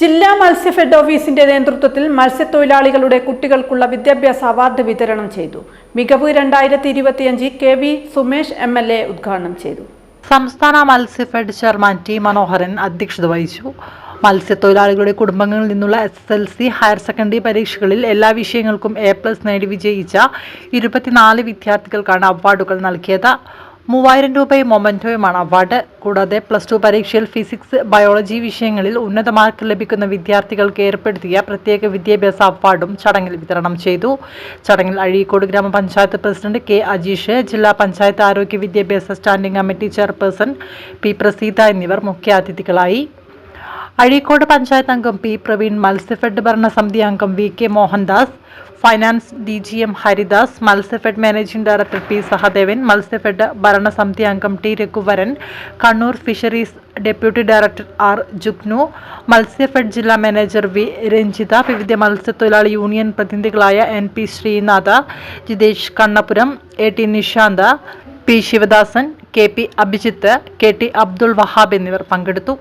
ജില്ലാ മത്സ്യഫെഡ് ഓഫീസിന്റെ നേതൃത്വത്തിൽ മത്സ്യത്തൊഴിലാളികളുടെ കുട്ടികൾക്കുള്ള വിദ്യാഭ്യാസ അവാർഡ് വിതരണം ചെയ്തു. മികവ് രണ്ടായിരത്തി ഇരുപത്തിയഞ്ച് K V Sumesh M L A ഉദ്ഘാടനം ചെയ്തു. സംസ്ഥാന മത്സ്യഫെഡ് ചെയർമാൻ ടി മനോഹരൻ അധ്യക്ഷത വഹിച്ചു. മത്സ്യത്തൊഴിലാളികളുടെ കുടുംബങ്ങളിൽ നിന്നുള്ള S L C higher secondary പരീക്ഷകളിൽ എല്ലാ വിഷയങ്ങൾക്കും എ പ്ലസ് നേടി വിജയിച്ച ഇരുപത്തിനാല് വിദ്യാർത്ഥികൾക്കാണ് അവാർഡുകൾ നൽകിയത്. മൂവായിരം രൂപയും മൊമന്റോയുമാണ് അവാർഡ്. കൂടാതെ പ്ലസ് ടു പരീക്ഷയിൽ ഫിസിക്സ് ബയോളജി വിഷയങ്ങളിൽ ഉന്നത മാർക്ക് ലഭിക്കുന്ന വിദ്യാർത്ഥികൾക്ക് ഏർപ്പെടുത്തിയ പ്രത്യേക വിദ്യാഭ്യാസ അവാർഡും ചടങ്ങിൽ വിതരണം ചെയ്തു. ചടങ്ങിൽ അഴീക്കോട് ഗ്രാമപഞ്ചായത്ത് പ്രസിഡന്റ് കെ അജീഷ് ജില്ലാ പഞ്ചായത്ത് ആരോഗ്യ വിദ്യാഭ്യാസ standing committee chairperson P Praseetha എന്നിവർ മുഖ്യാതിഥികളായി. അഴീക്കോട് പഞ്ചായത്ത് അംഗം പി പ്രവീൺ മത്സ്യഫെഡ് ഭരണസമിതി അംഗം V K Mohandas finance D G M Haridas Matsyafed managing director P Sahadevan Matsyafed ഭരണസമിതി അംഗം T Raghuvaran Kannur fisheries deputy director R Jugnu Matsyafed ജില്ലാ മാനേജർ വി രഞ്ജിത വിവിധ മത്സ്യത്തൊഴിലാളി union പ്രതിനിധികളായ N P Sreenatha Jithesh Kannapuram A T Nishantha P Sivadasan K P Abhijith K T Abdul Wahab എന്നിവർ പങ്കെടുത്തു.